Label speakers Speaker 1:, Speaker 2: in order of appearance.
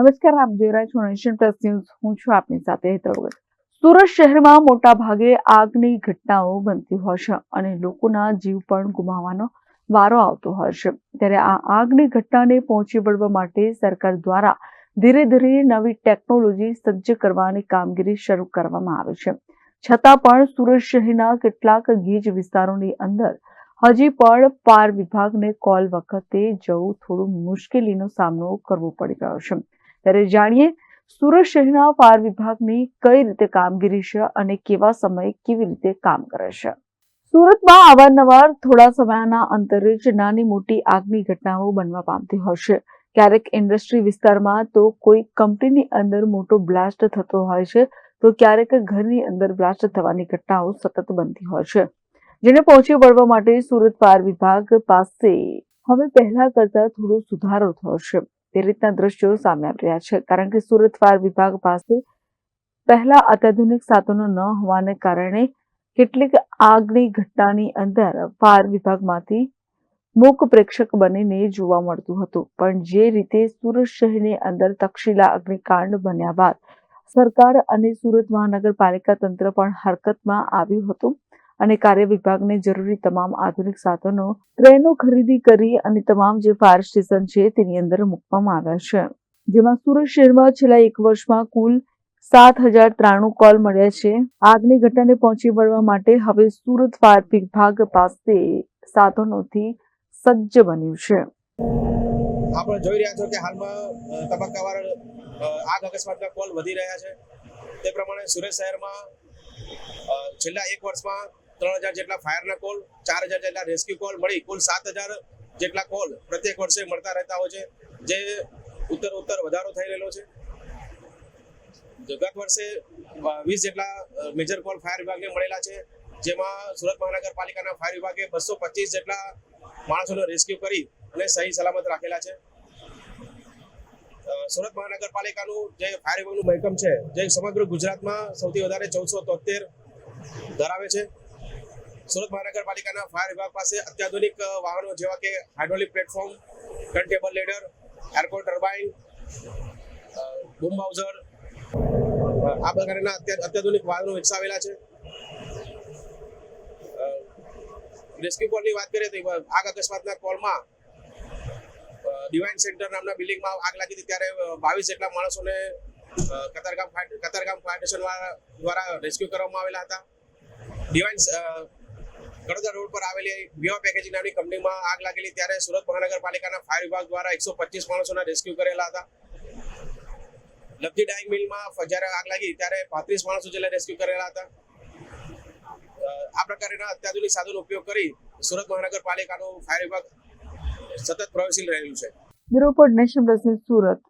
Speaker 1: નમસ્કાર, આપ જોઈ રહ્યા છો નેશન પ્લસ ન્યૂઝ હું છું આપની સાથે હેતલ સુરત શહેરમાં મોટા ભાગે આગની ઘટનાઓ બનતી હોય છે અને લોકોના જીવ પણ ગુમાવવાનો વારો આવતો હોય છે. ત્યારે આ આગની ઘટનાને પહોંચી વળવા માટે સરકાર દ્વારા ધીરે ધીરે નવી ટેકનોલોજી સજ્જ કરવાની કામગીરી શરૂ કરવામાં આવી છે. છતાં પણ સુરત શહેરના કેટલાક ગીજ વિસ્તારોની અંદર હજી પણ પાર વિભાગને કોલ વખતે જવું થોડું મુશ્કેલીનો સામનો કરવો પડી રહ્યો છે. ત્યારે જાણીએ, સુરત શહેરના ફાયર વિભાગની કઈ રીતે કામગીરી છે અને કેવા સમયે કેવી રીતે કામ કરે છે? સુરતમાં અવારનવાર થોડા સમયના અંતરે જ નાની મોટી આગની ઘટનાઓ બનવા પામતી હોય ક્યારેક ઇન્ડસ્ટ્રી વિસ્તારમાં તો કોઈ કંપનીની અંદર મોટો બ્લાસ્ટ થતો હોય છે, તો ક્યારેક ઘરની અંદર બ્લાસ્ટ થવાની ઘટનાઓ સતત બનતી હોય છે. જેને પહોંચી વળવા માટે સુરત ફાયર વિભાગ પાસે હવે પહેલા કરતા થોડો સુધારો થયો છે. તે રીતના દ્રશ્યો સામે આવી રહ્યા છે. કારણ કે સુરત ફાયર વિભાગ પાસે પહેલા અત્યાધુનિક સાધનો ન હોવાને કારણે કેટલીક આગની ઘટનાની અંદર ફાયર વિભાગમાંથી મૂક પ્રેક્ષક બનીને જોવા મળતું હતું. પણ જે રીતે સુરત શહેરની અંદર તક્ષશિલા અગ્નિકાંડ બન્યા બાદ સરકાર અને સુરત મહાનગરપાલિકા તંત્ર પણ હરકતમાં આવ્યું હતું. અને કાર્ય વિભાગને જરૂરી તમામ આધુનિક સાધનો, ટ્રેનો ખરીદી કરી અને તમામ જે ફાયર સ્ટેશન છે તેની અંદર મૂકવામાં આવ્યા છે. જેમાં સુરત શહેરમાં છેલ્લા એક વર્ષમાં કુલ સાત હજાર ત્રાણું કોલ મળ્યા છે. આગની ઘટનાને પહોંચી વળવા માટે હવે સુરત ફાયર વિભાગ પાસે સાધનોથી સજ્જ બન્યું છે.
Speaker 2: આપણે જોઈ રહ્યા છો કે હાલમાં તબક્કાવાર આગ અકસ્માતના કોલ વધી રહ્યા છે. તે પ્રમાણે સુરત શહેરમાં છેલ્લા એક વર્ષમાં ત્રણ હજાર જેટલા ફાયરના કોલ, ચાર હજાર જેટલા રેસ્ક્યુ કોલ, મળી કુલ સાત હજાર જેટલા કોલ પ્રત્યેક વર્ષે મળતા રહેતા હોય છે. જે ઉત્તર ઉત્તર વધારો થઈ રહેલો છે. ગત વર્ષે વીસ જેટલા મેજર કોલ ફાયર વિભાગને મળેલા છે. જેમાં સુરત મહાનગરપાલિકાના ફાયર વિભાગે બસો પચીસ જેટલા માણસોને રેસ્ક્યુ કરી અને સહી સલામત રાખેલા છે. સુરત મહાનગરપાલિકાનું જે ફાયર વિભાગનું મહેકમ છે, જે સમગ્ર ગુજરાતમાં સૌથી વધારે ચૌદસો તોતેર ધરાવે છે. સુરત મહાનગરપાલિકાના ફાયર વિભાગ પાસે અત્યાધુનિક વાહનો જેવા કે હાઇડ્રોલિક પ્લેટફોર્મ ટર્નટેબલ લેડર એરકોર્ટ ટર્બાઇન બૂમ બાઉઝર આ પ્રકારના અત્યાધુનિક વાહનો વિકસાવેલા છે. રેસ્ક્યુ કોલની વાત કરીએ તો આગ અકસ્માતના કોલમાં ડિવાઇન સેન્ટર નામના બિલ્ડિંગમાં આગ લાગી હતી ત્યારે બાવીસ જેટલા માણસોને કતારગામ કતારગામ ફાયર સ્ટેશન દ્વારા રેસ્ક્યુ કરવામાં આવેલા હતા. ડિવાઇન અ, કડોદરા રોડ પર આવેલી વિવા પેકેજિંગ નામની કંપનીમાં આગ લાગેલી ત્યારે સુરત મહાનગરપાલિકાના ફાયર વિભાગ દ્વારા એકસો પચીસ માણસોના રેસ્ક્યુ કરેલા હતા. લબ્ધી ડાઈંગ મિલમાં જ્યારે આગ લાગી ત્યારે પાંત્રીસ માણસો જેટલા રેસ્ક્યુ કરેલા હતા. આ પ્રકારના અત્યાધુનિક સાધનો ઉપયોગ કરી સુરત મહાનગરપાલિકાનો ફાયર વિભાગ સતત પ્રયોગશીલ રહેલું છે.
Speaker 1: Bureau Nation Surat.